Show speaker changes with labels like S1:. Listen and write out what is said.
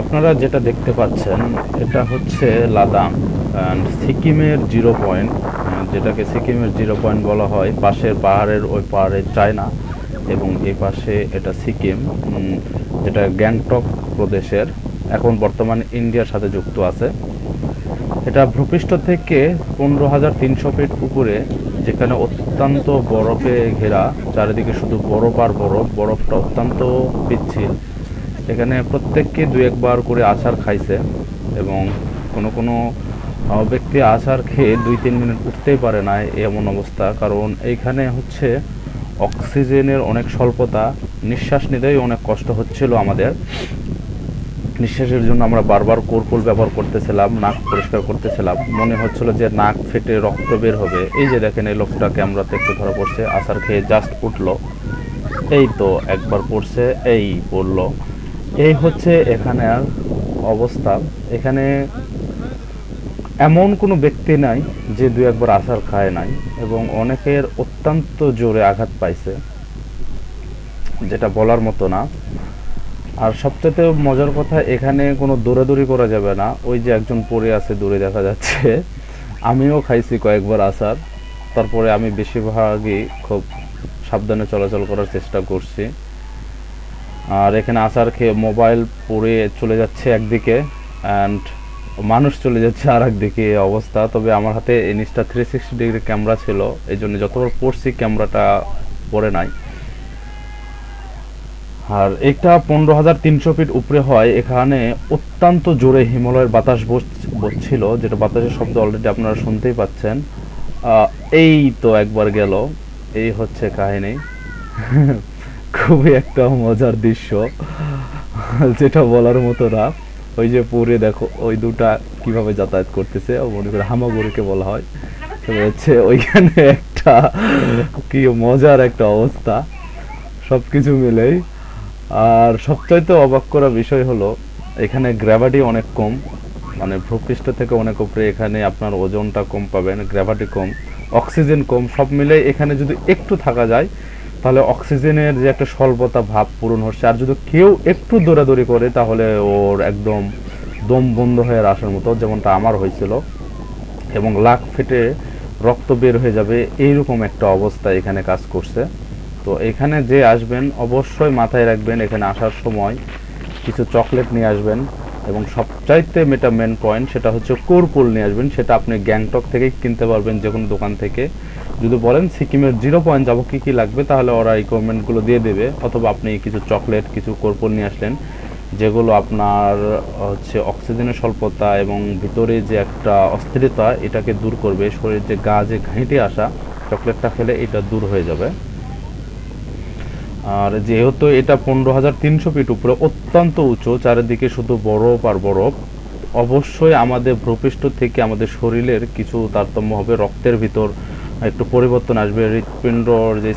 S1: আপনারা যেটা দেখতে পাচ্ছেন, এটা হচ্ছে লাদাখ অ্যান্ড সিকিমের জিরো পয়েন্ট যেটাকে সিকিমের জিরো পয়েন্ট বলা হয়, পাশের পাহাড়ের ওই পাহাড়ে চায়না এবং এই পাশে এটা সিকিম যেটা গ্যাংটক প্রদেশের, এখন বর্তমানে ইন্ডিয়ার সাথে যুক্ত আছে। এটা ভূপৃষ্ঠ থেকে পনেরো হাজার তিনশো ফিট উপরে, যেখানে অত্যন্ত বরফে ঘেরা, চারিদিকে শুধু বরফ আর বরফ, বরফটা অত্যন্ত পিচ্ছিল। এখানে প্রত্যেককে দু একবার করে আচার খাইছে এবং কোনো কোনো ব্যক্তি আচার খেয়ে দুই তিন মিনিট উঠতেই পারে না এমন অবস্থা। কারণ এইখানে হচ্ছে অক্সিজেনের অনেক স্বল্পতা, নিঃশ্বাস নিতেই অনেক কষ্ট হচ্ছিল আমাদের। নিঃশ্বাসের জন্য আমরা বারবার কোরকুল ব্যবহার করতেছিলাম, নাক পরিষ্কার করতেছিলাম। মনে হচ্ছিল যে নাক ফেটে রক্ত বের হবে। এই যে দেখেন এই লোকটা ক্যামেরাতে একটু ধরা পড়ছে আসার খেয়ে জাস্ট উঠল। এই তো একবার পড়ছে, এই পড়ল। এই হচ্ছে এখানে অবস্থা। এখানে এমন কোনো ব্যক্তি নাই যে দু একবার আসার খায় নাই এবং অনেকের অত্যন্ত জোরে আঘাত পাইছে, যেটা বলার মতো না। আর সবচেয়ে মজার কথা, এখানে কোনো দৌড়াদৌড়ি করা যাবে না। ওই যে একজন পড়ে আছে দূরে দেখা যাচ্ছে। আমিও খাইছি কয়েকবার আসার তারপরে আমি বেশিরভাগই খুব সাবধানে চলাচল করার চেষ্টা করছি। আর এখানে আসার খেয়ে মোবাইল পড়ে চলে যাচ্ছে একদিকে অ্যান্ড মানুষ চলে যাচ্ছে আর একদিকে এই অবস্থা। তবে আমার হাতে Insta three sixty degree camera ছিল। এই জন্য যতবার পড়ছি ক্যামেরাটা পড়ে নাই। আর এটা পনেরো হাজার তিনশো ফিট উপরে হয়, এখানে অত্যন্ত জোরে হিমালয়ের বাতাস বস- বসছিল, যেটা বাতাসের শব্দ অলরেডি আপনারা শুনতেই পাচ্ছেন। এই তো একবার গেল, এই হচ্ছে কাহিনী। খুবই একটা মজার দৃশ্য, যেটা বলার মতো না। ওই যে পরে দেখো, ওই দুটা কীভাবে যাতায়াত করতেছে মনে করে হামাগুড়িকে বলা হয়। হচ্ছে ওইখানে একটা কি মজার একটা অবস্থা। সবকিছু মিলেই আর সবচাইতে অবাক করা বিষয় হলো, এখানে গ্র্যাভিটি অনেক কম মানে ভূপৃষ্ঠ থেকে অনেক উপরে এখানে আপনার ওজনটা কম পাবেন গ্র্যাভিটি কম অক্সিজেন কম, সব মিলে এখানে যদি একটু থাকা যায়, তাহলে অক্সিজেনের যে একটা স্বল্পতা ভাব পূরণ হচ্ছে। আর যদি কেউ একটু দৌড়াদৌড়ি করে, তাহলে ওর একদম দম বন্ধ হয়ে আসার মতো, যেমনটা আমার হয়েছিল। এবং লাখ ফেটে রক্ত বের হয়ে যাবে, এইরকম একটা অবস্থা এখানে কাজ করছে। তো এখানে যে আসবেন, অবশ্যই মাথায় রাখবেন, এখানে আসার সময় কিছু চকলেট নিয়ে আসবেন এবং সবচাইতে মেটা মেন পয়েন্ট সেটা হচ্ছে কোরকুল নিয়ে আসবেন। সেটা আপনি গ্যাংটক থেকেই কিনতে পারবেন যে কোনো দোকান থেকে। যদি বলেন সিকিমের জিরো পয়েন্ট যাব, কী কী লাগবে? তাহলে ওরা রিকোয়ারমেন্টগুলো দিয়ে দেবে। অথবা আপনি কিছু চকলেট, কিছু কোরকুল নিয়ে আসলেন, যেগুলো আপনার, হচ্ছে অক্সিজেনের স্বল্পতা এবং ভিতরে যে একটা অস্থিরতা, এটাকে দূর করবে। শরীর যে গা যে ঘেঁটে আসা, চকলেটটা খেলে এটা দূর হয়ে যাবে। আর যেহেতু এটা পনেরো হাজার তিনশো ফিট উপরে, অত্যন্ত উঁচু, চারিদিকে শুধু বরফ আর বরফ, অবশ্যই আমাদের ভূপৃষ্ঠ থেকে আমাদের শরীরের কিছু তারতম্য হবে, রক্তের ভিতর একটু পরিবর্তন আসবে হৃৎপিণ্ডর যে